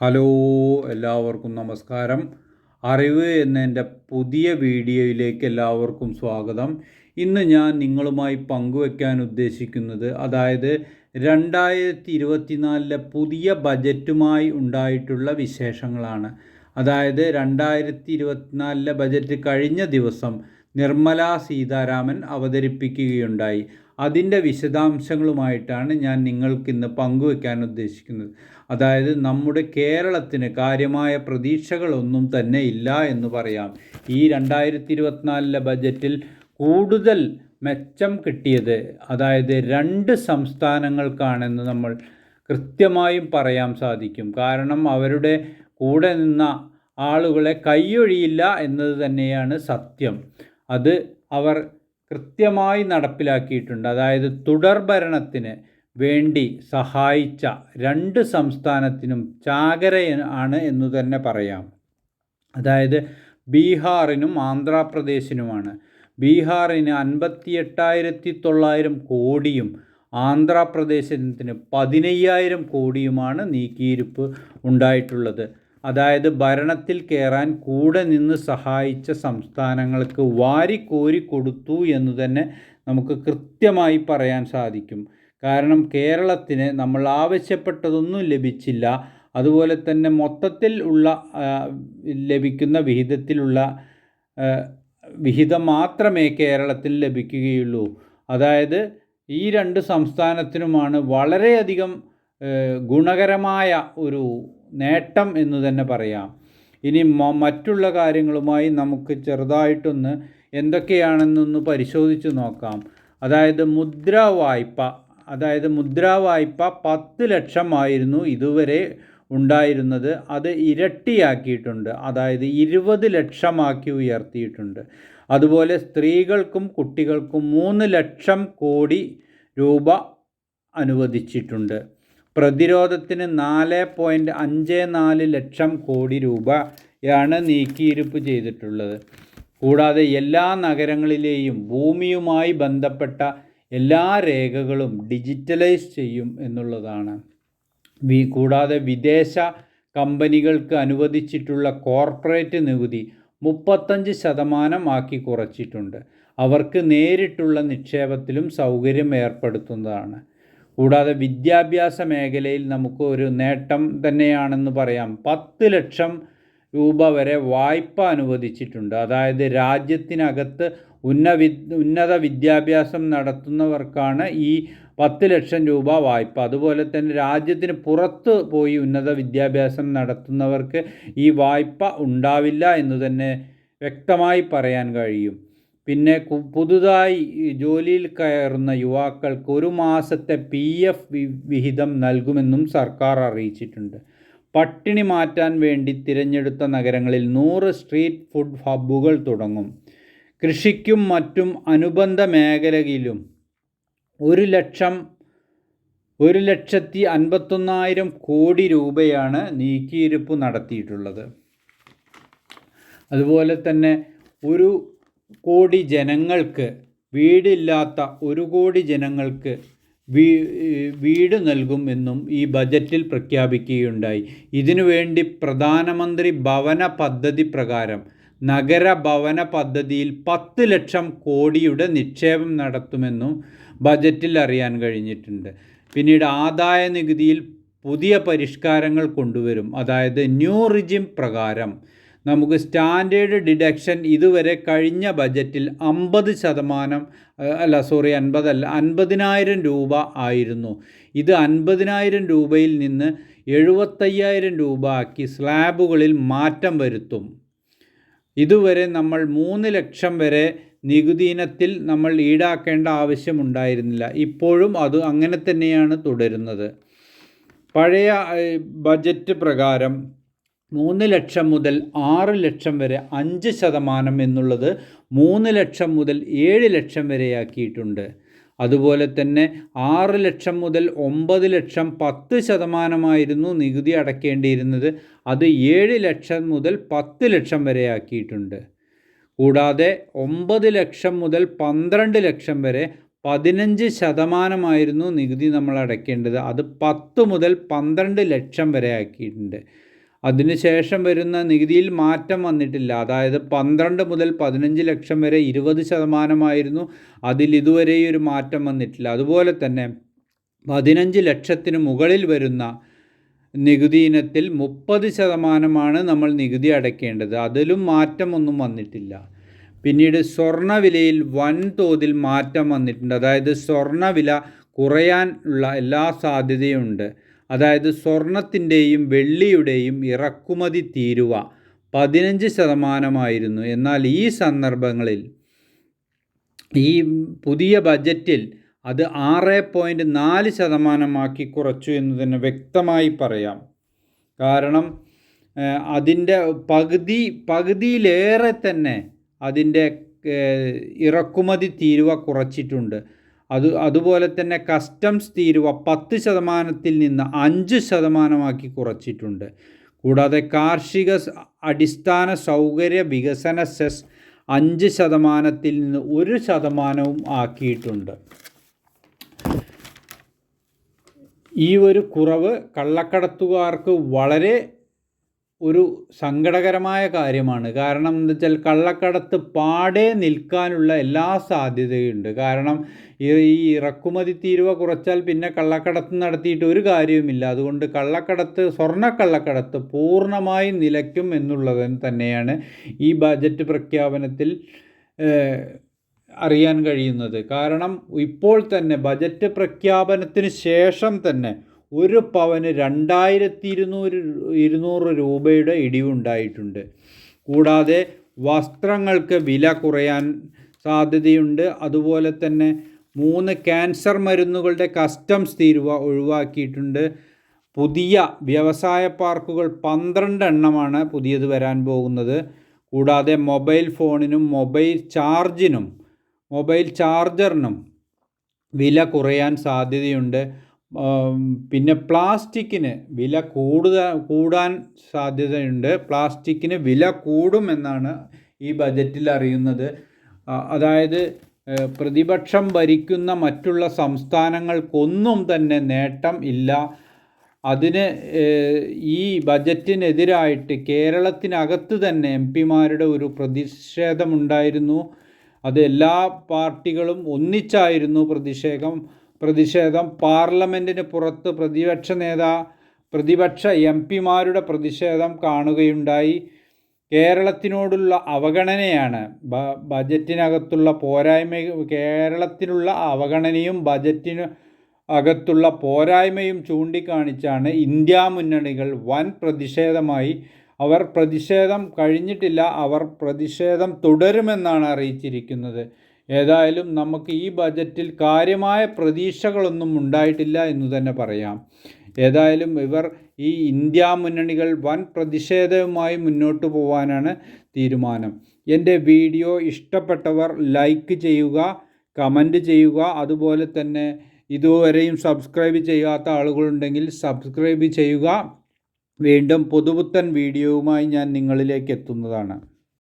Hello എല്ലാവർക്കും നമസ്കാരം. അറിവ് എന്ന എന്റെ പുതിയ വീഡിയോയിലേക്ക് എല്ലാവർക്കും സ്വാഗതം. ഇന്ന് ഞാൻ നിങ്ങളുമായി പങ്കുവെക്കാൻ ഉദ്ദേശിക്കുന്നത് അതായത് രണ്ടായിരത്തി ഇരുപത്തിനാലിലെ പുതിയ ബജറ്റുമായി ഉണ്ടായിട്ടുള്ള വിശേഷങ്ങളാണ്. അതായത് രണ്ടായിരത്തി ഇരുപത്തിനാലിലെ ബജറ്റ് കഴിഞ്ഞ ദിവസം നിർമ്മല സീതാരാമൻ അവതരിപ്പിക്കുകയുണ്ടായി. അതിന്റെ വിശദാംശങ്ങളുമായിട്ടാണ് ഞാൻ നിങ്ങൾക്കിന്ന് പങ്കുവെക്കാൻ ഉദ്ദേശിക്കുന്നത്. അതായത് നമ്മുടെ കേരളത്തിന് കാര്യമായ പ്രതീക്ഷകളൊന്നും തന്നെ ഇല്ല എന്ന് പറയാം. ഈ രണ്ടായിരത്തി ഇരുപത്തിനാലിലെ ബജറ്റിൽ കൂടുതൽ മെച്ചം കിട്ടിയത് അതായത് രണ്ട് സംസ്ഥാനങ്ങൾക്കാണെന്ന് നമ്മൾ കൃത്യമായും പറയാൻ സാധിക്കും. കാരണം അവരുടെ കൂടെ നിന്ന ആളുകളെ കൈയൊഴിയില്ല എന്നത് തന്നെയാണ് സത്യം. അത് അവർ കൃത്യമായി നടപ്പിലാക്കിയിട്ടുണ്ട്. അതായത് തുടർ ഭരണത്തിന് വേണ്ടി സഹായിച്ച രണ്ട് സംസ്ഥാനത്തിനും ചാകര ആണ് എന്ന് തന്നെ പറയാം. അതായത് ബീഹാറിനും ആന്ധ്രാപ്രദേശിനുമാണ്. ബീഹാറിന് അൻപത്തി എട്ടായിരത്തി തൊള്ളായിരം കോടിയും ആന്ധ്രാപ്രദേശത്തിന് പതിനയ്യായിരം കോടിയുമാണ് നീക്കിയിരിപ്പ് ഉണ്ടായിട്ടുള്ളത്. അതായത് ഭരണത്തിൽ കയറാൻ കൂടെ നിന്ന് സഹായിച്ച സംസ്ഥാനങ്ങൾക്ക് വാരിക്കോരി കൊടുത്തു എന്ന് തന്നെ നമുക്ക് കൃത്യമായി പറയാൻ സാധിക്കും. കാരണം കേരളത്തിന് നമ്മൾ ആവശ്യപ്പെട്ടതൊന്നും ലഭിച്ചില്ല. അതുപോലെ തന്നെ മൊത്തത്തിൽ ഉള്ള ലഭിക്കുന്ന വിഹിതത്തിലുള്ള വിഹിതം മാത്രമേ കേരളത്തിൽ ലഭിക്കുകയുള്ളൂ. അതായത് ഈ രണ്ട് സംസ്ഥാനത്തിനുമാണ് വളരെയധികം ഗുണകരമായ ഒരു നേട്ടം എന്ന് തന്നെ പറയാം. ഇനി മറ്റുള്ള കാര്യങ്ങളുമായി നമുക്ക് ചെറുതായിട്ടൊന്ന് എന്തൊക്കെയാണെന്നൊന്ന് പരിശോധിച്ച് നോക്കാം. അതായത് മുദ്ര വായ്പ അതായത് മുദ്രാ വായ്പ പത്ത് ലക്ഷമായിരുന്നു ഇതുവരെ ഉണ്ടായിരുന്നത്. അത് ഇരട്ടിയാക്കിയിട്ടുണ്ട്. അതായത് ഇരുപത് ലക്ഷമാക്കി ഉയർത്തിയിട്ടുണ്ട്. അതുപോലെ സ്ത്രീകൾക്കും കുട്ടികൾക്കും മൂന്ന് ലക്ഷം കോടി രൂപ അനുവദിച്ചിട്ടുണ്ട്. പ്രതിരോധത്തിന് നാല് പോയിന്റ് അഞ്ച് നാല് ലക്ഷം കോടി രൂപയാണ് നീക്കിയിരുപ്പ് ചെയ്തിട്ടുള്ളത്. കൂടാതെ എല്ലാ നഗരങ്ങളിലെയും ഭൂമിയുമായി ബന്ധപ്പെട്ട എല്ലാ രേഖകളും ഡിജിറ്റലൈസ് ചെയ്യും എന്നുള്ളതാണ്. വി കൂടാതെ വിദേശ കമ്പനികൾക്ക് അനുവദിച്ചിട്ടുള്ള കോർപ്പറേറ്റ് നികുതി മുപ്പത്തഞ്ച് ശതമാനം ആക്കി കുറച്ചിട്ടുണ്ട്. അവർക്ക് നേരിട്ടുള്ള നിക്ഷേപത്തിലും സൗകര്യം ഏർപ്പെടുത്തുന്നതാണ്. കൂടാതെ വിദ്യാഭ്യാസ മേഖലയിൽ നമുക്ക് ഒരു നേട്ടം തന്നെയാണെന്ന് പറയാം. പത്ത് ലക്ഷം രൂപ വരെ വായ്പ അനുവദിച്ചിട്ടുണ്ട്. അതായത് രാജ്യത്തിനകത്ത് ഉന്ന വി ഉന്നത വിദ്യാഭ്യാസം നടത്തുന്നവർക്കാണ് ഈ പത്ത് ലക്ഷം രൂപ വായ്പ. അതുപോലെ തന്നെ രാജ്യത്തിന് പുറത്ത് പോയി ഉന്നത വിദ്യാഭ്യാസം നടത്തുന്നവർക്ക് ഈ വായ്പ ഉണ്ടാവില്ല എന്ന് തന്നെ വ്യക്തമായി പറയാൻ കഴിയും. പിന്നെ പുതുതായി ജോലിയിൽ കയറുന്ന യുവാക്കൾക്ക് ഒരു മാസത്തെ പി എഫ് വിഹിതം നൽകുമെന്നും സർക്കാർ അറിയിച്ചിട്ടുണ്ട്. പട്ടിണി മാറ്റാൻ വേണ്ടി തിരഞ്ഞെടുത്ത നഗരങ്ങളിൽ നൂറ് സ്ട്രീറ്റ് ഫുഡ് ഹബ്ബുകൾ തുടങ്ങും. കൃഷിക്കും മറ്റും അനുബന്ധ മേഖലയിലും ഒരു ലക്ഷം ഒരു ലക്ഷത്തി അൻപത്തൊന്നായിരം കോടി രൂപയാണ് നീക്കിയിരുപ്പ് നടത്തിയിട്ടുള്ളത്. അതുപോലെ തന്നെ ഒരു കോടി ജനങ്ങൾക്ക് വീടില്ലാത്ത ഒരു കോടി ജനങ്ങൾക്ക് വീട് നൽകും എന്നും ഈ ബജറ്റിൽ പ്രഖ്യാപിക്കുകയുണ്ടായി. ഇതിനുവേണ്ടി പ്രധാനമന്ത്രി ഭവന പദ്ധതി പ്രകാരം നഗരഭവന പദ്ധതിയിൽ പത്ത് ലക്ഷം കോടിയുടെ നിക്ഷേപം നടത്തുമെന്നും ബജറ്റിൽ അറിയാൻ കഴിഞ്ഞിട്ടുണ്ട്. പിന്നീട് ആദായ നികുതിയിൽ പുതിയ പരിഷ്കാരങ്ങൾ കൊണ്ടുവരും. അതായത് ന്യൂ റിജിം പ്രകാരം നമുക്ക് സ്റ്റാൻഡേർഡ് ഡിഡക്ഷൻ ഇതുവരെ കഴിഞ്ഞ ബജറ്റിൽ അമ്പത് ശതമാനം അല്ല സോറി അൻപതല്ല അൻപതിനായിരം രൂപ ആയിരുന്നു. ഇത് അൻപതിനായിരം രൂപയിൽ നിന്ന് എഴുപത്തയ്യായിരം രൂപ ആക്കി സ്ലാബുകളിൽ മാറ്റം വരുത്തും. ഇതുവരെ നമ്മൾ മൂന്ന് ലക്ഷം വരെ നികുതി ഇനത്തിൽ നമ്മൾ ഈടാക്കേണ്ട ആവശ്യമുണ്ടായിരുന്നില്ല. ഇപ്പോഴും അത് അങ്ങനെ തന്നെയാണ് തുടരുന്നത്. പഴയ ബജറ്റ് പ്രകാരം മൂന്ന് ലക്ഷം മുതൽ ആറ് ലക്ഷം വരെ അഞ്ച് ശതമാനം എന്നുള്ളത് മൂന്ന് ലക്ഷം മുതൽ ഏഴ് ലക്ഷം വരെയാക്കിയിട്ടുണ്ട്. അതുപോലെ തന്നെ ആറ് ലക്ഷം മുതൽ ഒമ്പത് ലക്ഷം പത്ത് ശതമാനമായിരുന്നു നികുതി അടയ്ക്കേണ്ടിയിരുന്നത് അത് ഏഴ് ലക്ഷം മുതൽ പത്ത് ലക്ഷം വരെ ആക്കിയിട്ടുണ്ട്. കൂടാതെ ഒമ്പത് ലക്ഷം മുതൽ പന്ത്രണ്ട് ലക്ഷം വരെ പതിനഞ്ച് ശതമാനമായിരുന്നു നികുതി നമ്മൾ അടയ്ക്കേണ്ടത് അത് പത്ത് മുതൽ പന്ത്രണ്ട് ലക്ഷം വരെ ആക്കിയിട്ടുണ്ട്. അതിനുശേഷം വരുന്ന നികുതിയിൽ മാറ്റം വന്നിട്ടില്ല. അതായത് പന്ത്രണ്ട് മുതൽ പതിനഞ്ച് ലക്ഷം വരെ ഇരുപത് ശതമാനമായിരുന്നു. അതിൽ ഇതുവരെ ഒരു മാറ്റം വന്നിട്ടില്ല. അതുപോലെ തന്നെ പതിനഞ്ച് ലക്ഷത്തിന് മുകളിൽ വരുന്ന നികുതി ഇനത്തിൽ മുപ്പത് ശതമാനമാണ് നമ്മൾ നികുതി അടയ്ക്കേണ്ടത്. അതിലും മാറ്റമൊന്നും വന്നിട്ടില്ല. പിന്നീട് സ്വർണവിലയിൽ വൻതോതിൽ മാറ്റം വന്നിട്ടുണ്ട്. അതായത് സ്വർണവില കുറയാനുള്ള എല്ലാ സാധ്യതയുമുണ്ട് അതായത് സ്വർണത്തിന്റെയും വെള്ളിയുടെയും ഇറക്കുമതി തീരുവ പതിനഞ്ച് ശതമാനമായിരുന്നു. എന്നാൽ ഈ സന്ദർഭങ്ങളിൽ ഈ പുതിയ ബജറ്റിൽ അത് ആറ് പോയിന്റ് നാല് ശതമാനമാക്കി കുറച്ചു എന്ന് തന്നെ വ്യക്തമായി പറയാം. കാരണം അതിന്റെ പകുതി പകുതിയിലേറെ തന്നെ അതിന്റെ ഇറക്കുമതി തീരുവ കുറച്ചിട്ടുണ്ട്. അത് അതുപോലെ തന്നെ കസ്റ്റംസ് തീരുവ പത്ത് ശതമാനത്തിൽ നിന്ന് അഞ്ച് ശതമാനമാക്കി കുറച്ചിട്ടുണ്ട്. കൂടാതെ കാർഷിക അടിസ്ഥാന സൗകര്യ വികസന സെസ് അഞ്ച് ശതമാനത്തിൽ നിന്ന് ഒരു ശതമാനവും ആക്കിയിട്ടുണ്ട്. ഈ ഒരു കുറവ് കള്ളക്കടത്തുകാർക്ക് വളരെ ഒരു സങ്കടകരമായ കാര്യമാണ്. കാരണം എന്താ വെച്ചാൽ കള്ളക്കടത്ത് പാടെ നിൽക്കാനുള്ള എല്ലാ സാധ്യതയുണ്ട്. കാരണം ഈ ഇറക്കുമതി തീരുവ കുറച്ചാൽ പിന്നെ കള്ളക്കടത്ത് നടത്തിയിട്ട് ഒരു കാര്യവുമില്ല. അതുകൊണ്ട് കള്ളക്കടത്ത് സ്വർണക്കള്ളക്കടത്ത് പൂർണമായും നിലയ്ക്കും എന്നുള്ളത് തന്നെയാണ് ഈ ബജറ്റ് പ്രഖ്യാപനത്തിൽ അറിയാൻ കഴിയുന്നത്. കാരണം ഇപ്പോൾ തന്നെ ബജറ്റ് പ്രഖ്യാപനത്തിന് ശേഷം തന്നെ ഒരു പവന് രണ്ടായിരത്തി ഇരുന്നൂറ് ഇരുന്നൂറ് രൂപയുടെ ഇടിവുണ്ടായിട്ടുണ്ട്. കൂടാതെ വസ്ത്രങ്ങൾക്ക് വില കുറയാൻ സാധ്യതയുണ്ട്. അതുപോലെ തന്നെ മൂന്ന് ക്യാൻസർ മരുന്നുകളുടെ കസ്റ്റംസ് തീരുവ ഒഴിവാക്കിയിട്ടുണ്ട്. പുതിയ വ്യവസായ പാർക്കുകൾ പന്ത്രണ്ട് എണ്ണമാണ് പുതിയത് വരാൻ പോകുന്നത്. കൂടാതെ മൊബൈൽ ഫോണിനും മൊബൈൽ ചാർജിനും മൊബൈൽ ചാർജറിനും വില കുറയാൻ സാധ്യതയുണ്ട്. പിന്നെ പ്ലാസ്റ്റിക്കിന് വില കൂടുതൽ കൂടാൻ സാധ്യതയുണ്ട്. പ്ലാസ്റ്റിക്കിന് വില കൂടുമെന്നാണ് ഈ ബജറ്റിൽ അറിയുന്നത്. അതായത് പ്രതിപക്ഷം ഭരിക്കുന്ന മറ്റുള്ള സംസ്ഥാനങ്ങൾക്കൊന്നും തന്നെ നേട്ടം ഇല്ല. അതിന് ഈ ബജറ്റിനെതിരായിട്ട് കേരളത്തിനകത്ത് തന്നെ എം പിമാരുടെ ഒരു പ്രതിഷേധമുണ്ടായിരുന്നു. അത് എല്ലാ പാർട്ടികളും ഒന്നിച്ചായിരുന്നു പ്രതിഷേധം. പ്രതിഷേധം. പാർലമെന്റിന് പുറത്ത് പ്രതിപക്ഷ നേതാ പ്രതിപക്ഷ എം പിമാരുടെ പ്രതിഷേധം കാണുകയുണ്ടായി. കേരളത്തിനോടുള്ള അവഗണനയാണ് ബജറ്റിനകത്തുള്ള പോരായ്മ കേരളത്തിനുള്ള അവഗണനയും ബജറ്റിന് അകത്തുള്ള പോരായ്മയും ചൂണ്ടിക്കാണിച്ചാണ് ഇന്ത്യ മുന്നണികൾ വൻ പ്രതിഷേധമായി. അവർ പ്രതിഷേധം കഴിഞ്ഞിട്ടില്ല അവർ പ്രതിഷേധം തുടരുമെന്നാണ് അറിയിച്ചിരിക്കുന്നത്. ഏതായാലും നമുക്ക് ഈ ബജറ്റിൽ കാര്യമായ പ്രതീക്ഷകളൊന്നും ഉണ്ടായിട്ടില്ല എന്ന് തന്നെ പറയാം. ഏതായാലും ഇവർ ഈ ഇന്ത്യ മുന്നണികൾ വൻ പ്രതിഷേധവുമായി മുന്നോട്ട് പോകാനാണ് തീരുമാനം. എന്റെ വീഡിയോ ഇഷ്ടപ്പെട്ടവർ ലൈക്ക് ചെയ്യുക കമന്റ് ചെയ്യുക അതുപോലെ തന്നെ ഇതുവരെയും സബ്സ്ക്രൈബ് ചെയ്യാത്ത ആളുകളുണ്ടെങ്കിൽ സബ്സ്ക്രൈബ് ചെയ്യുക. വീണ്ടും പുതുപുത്തൻ വീഡിയോവുമായി ഞാൻ നിങ്ങളിലേക്ക് എത്തുന്നതാണ്.